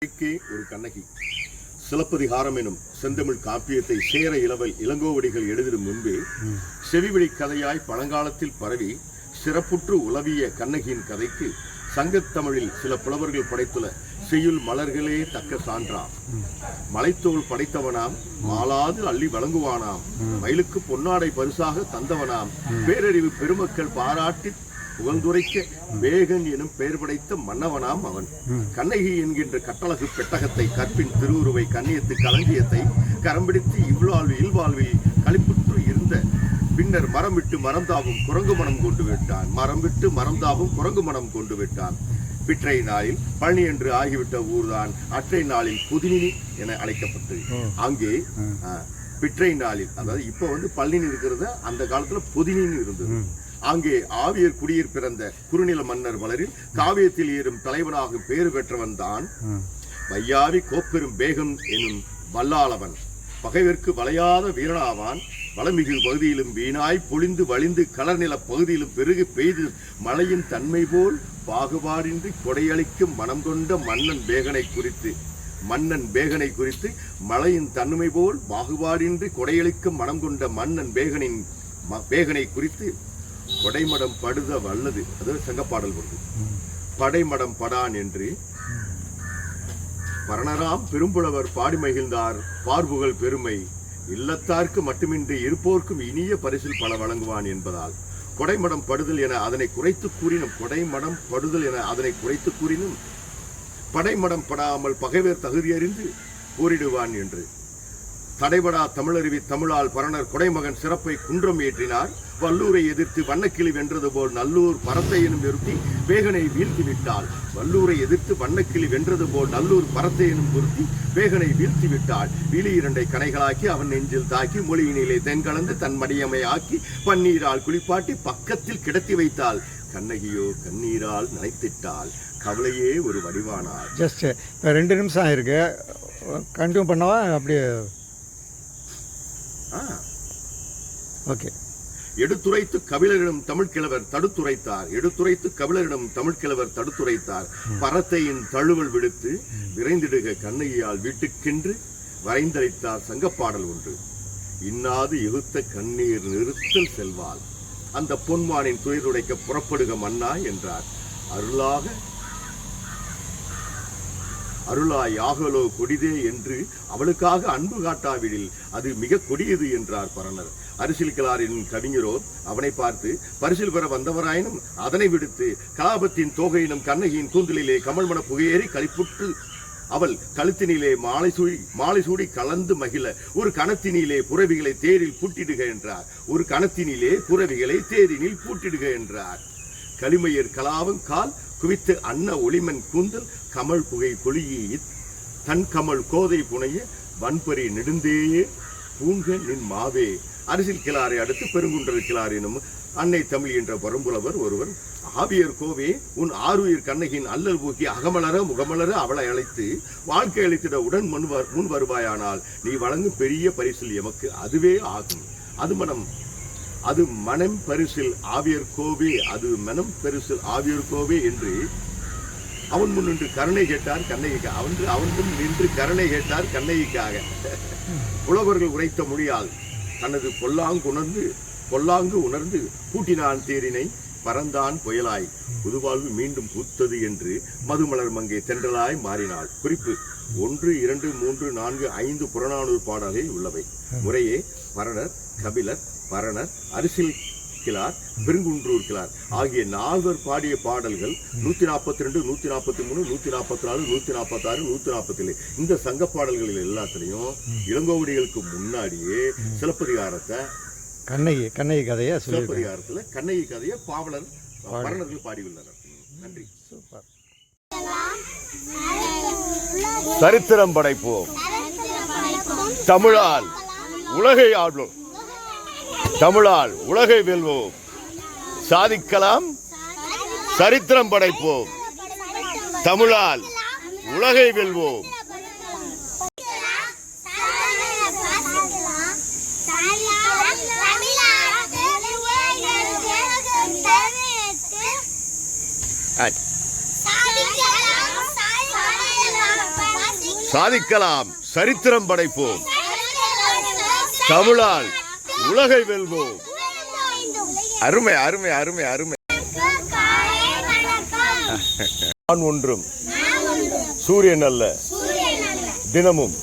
K ஒரு கண்ணகி. சிலப்பதிகாரம் எனும் செந்தமிழ் காப்பியத்தை சேர இளவல் இளங்கோவடிகள் எழுதிடும் முன்பே செவிவழி கதையாய் பழங்காலத்தில் பரவி சிறப்புற்று உலவிய கண்ணகியின் கதைக்கு சங்கத்தமிழில் சில புலவர்கள் படைத்துள்ள செய்யுள் மலர்களே தக்க சான்றாம். மலைத்தோல் படைத்தவனாம் மாலாது அள்ளி வழங்குவானாம். மயிலுக்கு பொன்னாடை பரிசாக தந்தவனாம். பேரறிவு பெருமக்கள் பாராட்டி புகழ்ந்துரைக்க வேகன் எனும் பெயர் படைத்த மன்னவனாம் அவன். கண்ணகி என்கின்ற கட்டழகு பெட்டகத்தை கற்பின் திருவுருவை கண்ணியத்து களஞ்சியத்தை கரம்பிடித்து இவ்வாழ்வில் இல்வாழ்வில் களிப்புற்று இருந்த பின்னர் மரம் விட்டு மரம் தாவும் குரங்கு மனம் கொண்டு விட்டான். மரம் விட்டு மரம் தாவும் குரங்கு மனம் கொண்டு விட்டான். பிற்றை நாளில் பழனி என்று ஆகிவிட்ட ஊர்தான் அற்றை நாளில் புதினி என அழைக்கப்பட்டது. அங்கே பிற்றை நாளில் அதாவது இப்போ வந்து பழனி இருக்கிறது அந்த காலத்துல புதினின்னு இருந்தது. அங்கே ஆவியர் குடியிர் பிறந்த குறுநில மன்னர் வளரில் காவியத்தில் ஏறும் தலைவனாக பேறு பெற்றவன் தான். வையாவி கோப்பெரும் பேகம் எனும் வல்லாளவன். பகைவர்க்கு வளையாத வீரனாவான். வளமிகு பகுதியிலும் வீணாய் பொழிந்து வழிந்து கலர்நில பகுதியிலும் பெருகு பெய்து மழையின் தன்மை போல் பாகுபாடின்றி கொடையளிக்கும் மனம் கொண்ட மன்னன் பேகனை குறித்து மன்னன் பேகனை குறித்து மழையின் தன்மை போல் பாகுபாடின்றி கொடையளிக்கும் மனம் கொண்ட மன்னன் பேகனின் ம- பேகனை குறித்து கொடைமடம் படுத வல்லது. அது சங்கப்பாடல் வருது. படைமடம் படான் என்று பரணராம் பெரும்புலவர் பாடி மகிழ்ந்தார். பார்புகள் பெருமை. இல்லத்தார்க்கு மட்டுமின்றி இருப்போர்க்கும் இனிய பரிசில் பல வழங்குவான் என்பதால். கொடைமடம் படுதல் என அதனை குறைத்து கூறினும் கொடைமடம் படுதல் என அதனை குறைத்து கூறினும் படைமடம் படாமல் பகைவர் தகுதியறிந்து கூறிடுவான் என்று. தடைபடா தமிழருவி தமிழால் பரணர் கொடைமகன் சிறப்பை குன்றம் ஏற்றினார். வல்லூரை எதிர்த்து வண்ணக்கிளி வென்றது போல் நல்லூர் பரத்தையனும் நிறுத்தி வேகனை வீழ்த்திவிட்டாள். வல்லூரை எதிர்த்து வண்ணக்கிளி வென்றது போல் நல்லூர் பரத்தை பொருத்தி வேகனை வீழ்த்திவிட்டாள். விழி இரண்டை கனைகளாக்கி அவன் நெஞ்சில் தாக்கி மொழியினிலே தென்கலந்து தன் மடியமை ஆக்கி பன்னீரால் குளிப்பாட்டி பக்கத்தில் கிடத்தி வைத்தாள். கண்ணகியோ கண்ணீரால் நனைத்திட்டாள். கவலையே ஒரு வடிவானார் ஜஸ்ட் இப்போ ரெண்டு நிமிஷம் ஆயிருக்கு. கண்டினியூ பண்ணவா? அப்படியே ஓகே. எடுத்துரைத்து கபிலரிடம் தமிழ்கிழவர் தடுத்துரைத்தார். எடுத்துரைத்து கபிலரிடம் தமிழ்கிழவர் தடுத்துரைத்தார். பரத்தையின் தழுவல் விடுத்து விரைந்திடுக கண்ணகியால் வீட்டுக்கென்று வரைந்தளித்தார் சங்கப்பாடல் ஒன்று. இன்னாது எகுத்த கண்ணீர் நிறுத்தல் செல்வாள். அந்த பொன்மானின் துயருடைக்க புறப்படுக மன்னா என்றார். அருளாக அருளாய் ஆகலோ கொடிதே என்று அவளுக்காக அன்பு காட்டாவிடில் அது மிக கொடியது என்றார் பரணர். அரிசில் கிளாரின் கவிஞரோ அவனை பார்த்து பரிசில் பெற வந்தவராயினும் அதனை விடுத்து கலாபத்தின் தோகையினும் கண்ணகியின் கூந்தலிலே கமல்மண புகையேறி களிப்புற்று அவள் கழுத்தினிலே மாலை சூடி மாலை சூடி கலந்து மகிழ ஒரு கணத்தினிலே புறவிகளை தேரில் பூட்டிடுக என்றார். ஒரு கணத்தினிலே புறவிகளை தேரினில் பூட்டிடுக என்றார். களிமையர் கலாவும் கால் குவித்து அன்ன ஒளிமன் கூந்தல் கமல் புகை கொளியே தன் கமல் கோதை புனைய வன்பரி நெடுந்தேயே பூங்க நின் மாவே. அரசியல் கிளாரை அடுத்து பெருங்குன்றல் கிளார் எனும் அன்னை தமிழ் என்ற பரம்புலவர் ஒருவர் ஆவியர் கோவே உன் ஆருயிர் கண்ணகியின் அல்லல் போக்கி அகமலர முகமலர அவளை அழைத்து வாழ்க்கை அளித்திட உடன் முன் முன் வருவாயானால் நீ வழங்கும் பெரிய பரிசில் எமக்கு அதுவே ஆகும். அது மனம் அது மனம் பரிசில் ஆவியர் கோவே அது மனம் பரிசில் ஆவியர் கோவே என்று அவன் முன் நின்று கருணை கேட்டார் கண்ணகிக்கு அவன் அவன் முன் நின்று கருணை கேட்டார் கண்ணகிக்காக புலவர்கள் உரைத்த மொழியால் தனது பொல்லாங்குணர்ந்து பொல்லாங்கு உணர்ந்து கூட்டினான் தேரினை பறந்தான் புயலாய். புதுவாழ்வு மீண்டும் பூத்தது என்று மதுமலர் மங்கை தென்றலாய் மாறினாள். குறிப்பு ஒன்று இரண்டு மூன்று நான்கு ஐந்து புறநானூறு பாடலே உள்ளவை. முறையே மரணர் கபிலர் பரணர் அரிசில் கிளார் பெருங்குன்றூர் கிளார் ஆகிய நால்வர் பாடிய பாடல்கள் நூத்தி நாற்பத்தி ரெண்டு நூத்தி நாற்பத்தி மூணு நூத்தி நாற்பத்தி நாலு நூத்தி நாற்பத்தி ஆறு நூத்தி நாற்பத்தி ஏழு இந்த சங்க பாடல்களில் எல்லாத்துலயும் இளங்கோவடிகளுக்கு முன்னாடியே சிலப்பதிகாரத்தை கண்ணகி கண்ணகி கதையை சிலப்பதிகாரத்துல கண்ணகி கதையை பாவலர் பரணர்கள் பாடியுள்ளனர். நன்றி. சூப்பர். சரித்திரம் படைப்போம். தமிழால் உலகை ஆள்வோம் தமிழால் உலகை வெல்வோம். சாதிக்கலாம் சரித்திரம் படைப்போம். தமிழால் உலகை வெல்வோம். சாதிக்கலாம் சரித்திரம் படைப்போம். தமிழால் உலகை வெல்வோம். அருமை அருமை அருமை அருமை. நான் ஒன்றும். சூரியன் அல்ல. தினமும்.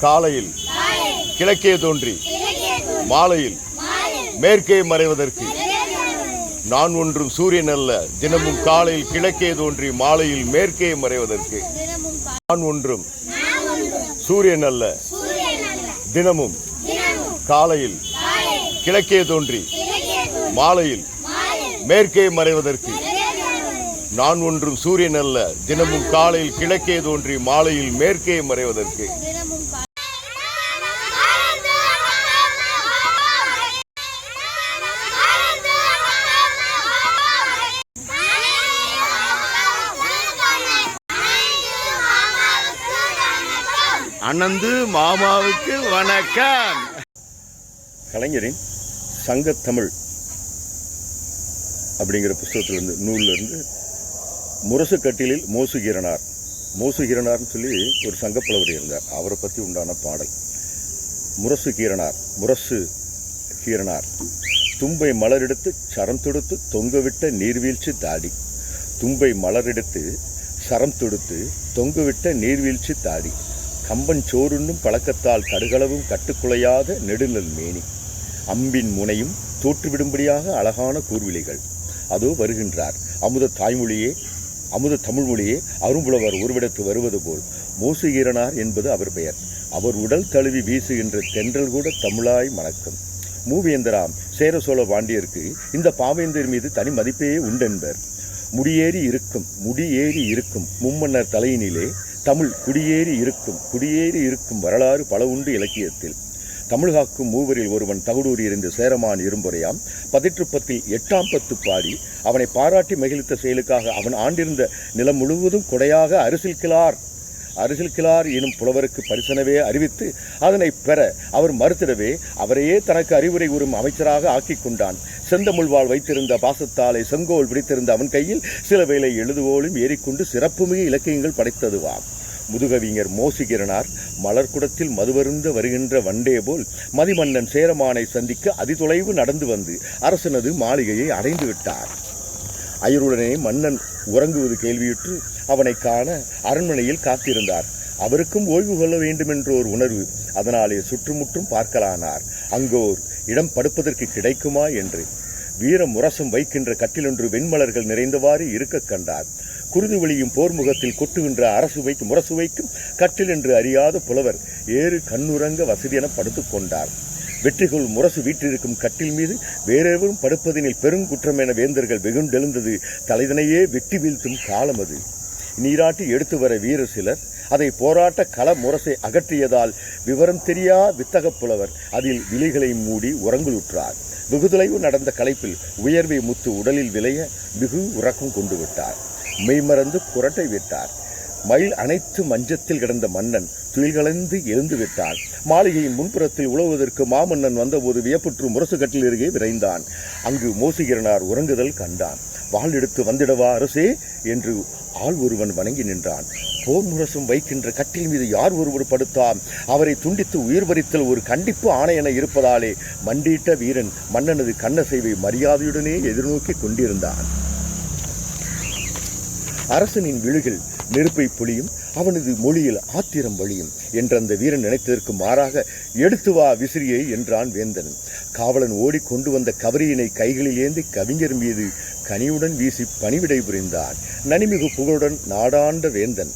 காலையில். கிழக்கே தோன்றி. மாலையில். மேற்கே மறைவதற்கு. நான் ஒன்றும் சூரியன் அல்ல. தினமும் காலையில் கிழக்கே தோன்றி மாலையில் மேற்கே மறைவதற்கு. நான் ஒன்றும். சூரியன் அல்ல. தினமும். காலையில் கிழக்கே தோன்றி மாலையில் மேற்கே மறைவதற்கு நான் ஒன்றும் சூரியன் அல்ல. தினமும் காலையில் கிழக்கே தோன்றி மாலையில் மேற்கே மறைவதற்கு. அனந்து மாமாவுக்கு வணக்கம். கலைஞரின் சங்கத்தமிழ் அப்படிங்கிற புஸ்தகத்திலிருந்து நூலிலிருந்து முரசு கட்டிலில் மோசுகீரனார் மோசுகீரனார்னு சொல்லி ஒரு சங்கப்புலவர் இருந்தார். அவரை பற்றி உண்டான பாடல். முரசு கீரனார் முரசு கீரனார் தும்பை மலரெடுத்து சரம் தொடுத்து தொங்கவிட்ட நீர்வீழ்ச்சி தாடி. தும்பை மலரெடுத்து சரம் தொடுத்து தொங்கவிட்ட நீர்வீழ்ச்சி தாடி. கம்பன் சோறுண்ணும் பழக்கத்தால் கடுகளவும் கட்டுக்குலையாத நெடுநல் மேனி. அம்பின் முனையும் தோற்றுவிடும்படியாக அழகான கூர்விழிகள். அதோ வருகின்றார். அமுத தாய்மொழியே அமுத தமிழ்மொழியே அரும்புலவர் ஒருவிடத்து வருவது போல். மோசுகீரனார் என்பது அவர் பெயர். அவர் உடல் தழுவி வீசுகின்ற தென்றல் கூட தமிழாய் மணக்கும். மூவேந்தராம் சேர சோழ பாண்டியருக்கு இந்த பாவேந்தர் மீது தனி மதிப்பே உண்டென்பர். முடியேறி இருக்கும் முடியேறி இருக்கும் மும்மன்னர் தலையினிலே தமிழ் குடியேறி இருக்கும் குடியேறி இருக்கும் வரலாறு பல உண்டு இலக்கியத்தில். தமிழ்காக்கும் மூவரில் ஒருவன் தகுடூரி சேரமான் இரும்புரையாம் பதிற்றுப்பத்தில் எட்டாம் பத்து பாடி. அவனை பாராட்டி மகிழ்த்த செயலுக்காக அவன் ஆண்டிருந்த நிலம் முழுவதும் கொடையாக அரிசில் கிளார். அரிசில் கிளார் எனும் புலவருக்கு பரிசனவே அறிவித்து அதனை பெற அவர் மறுத்திடவே அவரையே தனக்கு அறிவுரை கூறும் அமைச்சராக ஆக்கிக் கொண்டான். செந்தமிழ்வாள் வைத்திருந்த பாசத்தாலை செங்கோல் பிடித்திருந்த அவன் கையில் சில வேளை எழுதுகோலும் ஏறிக்கொண்டு சிறப்புமிகு இலக்கியங்கள் படைத்ததுவாம். முதுகவிஞர் மோசிகிரனார் மலர்குடத்தில் மதுவருந்த வருகின்ற வண்டே போல் மதிமன்னன் சேரமானை சந்திக்க அதிதொலைவு நடந்து வந்து அரசனது மாளிகையை அடைந்து விட்டார். அயருடனே மன்னன் உறங்குவது கேள்வியுற்று அவனை காண அரண்மனையில் காத்திருந்தார். அவருக்கும் ஓய்வு கொள்ள வேண்டுமென்றோர் உணர்வு அதனாலே சுற்றுமுற்றும் பார்க்கலானார். அங்கோர் இடம் படுப்பதற்கு கிடைக்குமா? என்று வீர முரசம் வைக்கின்ற கட்டிலொன்று வெண்மலர்கள் நிறைந்தவாறு இருக்க கண்டார். குருதி வழியும் போர்முகத்தில் கொட்டுகின்ற அரசுவைக்கும் முரசுவைக்கும் கட்டில் என்று அறியாத புலவர் ஏறு கண்ணுறங்க வசதியென படுத்துக் கொண்டார். வெற்றிகொள் முரசு வீற்றிருக்கும் கட்டில் மீது வேறெவரும் படுப்பதினில் பெருங்குற்றம் என வேந்தர்கள் வெகுண்டெழுந்தது. தலைதனையே வெட்டி வீழ்த்தும் காலம் அது. நீராட்டி எடுத்து வர வீரர் சிலர். அதை போராட்ட கள முரசை அகற்றியதால் விவரம் தெரியா வித்தக புலவர். அதில் விலைகளை மூடி உறங்குலுற்றார் வெகுதொலைவு நடந்த களைப்பில் உயர்வை முத்து உடலில் விளைய மிகு உறக்கம் கொண்டு விட்டார். மெய்மறந்து குரட்டை விட்டார். மயில் அனைத்து மஞ்சத்தில் கிடந்த மன்னன் துயில்கலந்து எழுந்து விட்டான். மாளிகையின் முன்புறத்தில் உழவுவதற்கு மாமன்னன் வந்தபோது வியப்புற்று முரசு கட்டில் அருகே விரைந்தான். அங்கு மோசுகிறனார் உறங்குதல் கண்டான். வாள் எடுத்து வந்திடவா அரசே என்று ஆள் ஒருவன் வணங்கி நின்றான். போர் முரசும் வைக்கின்ற கட்டில் மீது யார் ஒருவர் படுத்தாம்? அவரை துண்டித்து உயிர் பறித்தல் ஒரு கண்டிப்பு ஆணையென இருப்பதாலே மண்டியிட்ட வீரன் மன்னனது கண்ணசைவை மரியாதையுடனே எதிர்நோக்கி கொண்டிருந்தான். அரசனின் விழுகில் நெருப்பை பொழியும் அவனது மொழியில் ஆத்திரம் வழியும் என்ற அந்த வீரன் நினைத்ததற்கு மாறாக எடுத்து வா விசிறியை என்றான் வேந்தன். காவலன் ஓடி கொண்டு வந்த கவரியினை கைகளில் ஏந்தி கவிஞர் மீது கனியுடன் வீசி பணிவிடை புரிந்தான். நனிமிகு புகழுடன் நாடாண்ட வேந்தன்.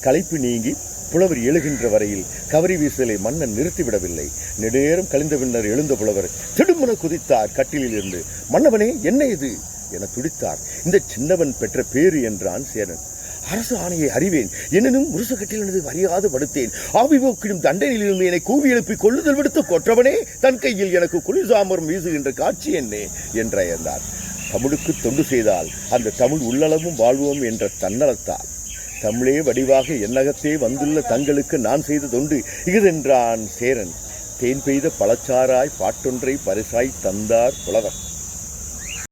களைப்பு நீங்கி புலவர் எழுகின்ற வரையில் கவரி வீசலை மன்னன் நிறுத்திவிடவில்லை. நெடுநேரம் கழிந்த பின்னர் எழுந்த புலவர் திடுமன குதித்தார் கட்டிலில் இருந்து. மன்னவனே என்ன இது? என துடித்தார். இந்த சின்னவன் பெற்ற பேரு என்றான் சேரன். அரசு ஆணையை அறிவேன். எனினும் முரசு கட்டிலினது அறியாது படுத்தேன். ஆவிபோக்கிடும் தண்டனையிலிருந்து என்னை கூவி எழுப்பி கொள்ளுதல் விடுத்து கொற்றவனே தன் கையில் எனக்கு குளிர்சாமரம் வீசுகின்ற காட்சி என்னே என்றார் தமிழுக்கு தொண்டு செய்தால் அந்த தமிழ் உள்ளளவும் வாழ்வோம் என்ற தன்னலத்தால். தமிழே வடிவாக என்னகத்தே வந்துள்ள தங்களுக்கு நான் செய்த தொண்டு இதென்றான் சேரன். தேன் பெய்த பழச்சாராய் பாட்டொன்றை பரிசாய் தந்தார் புலவர்.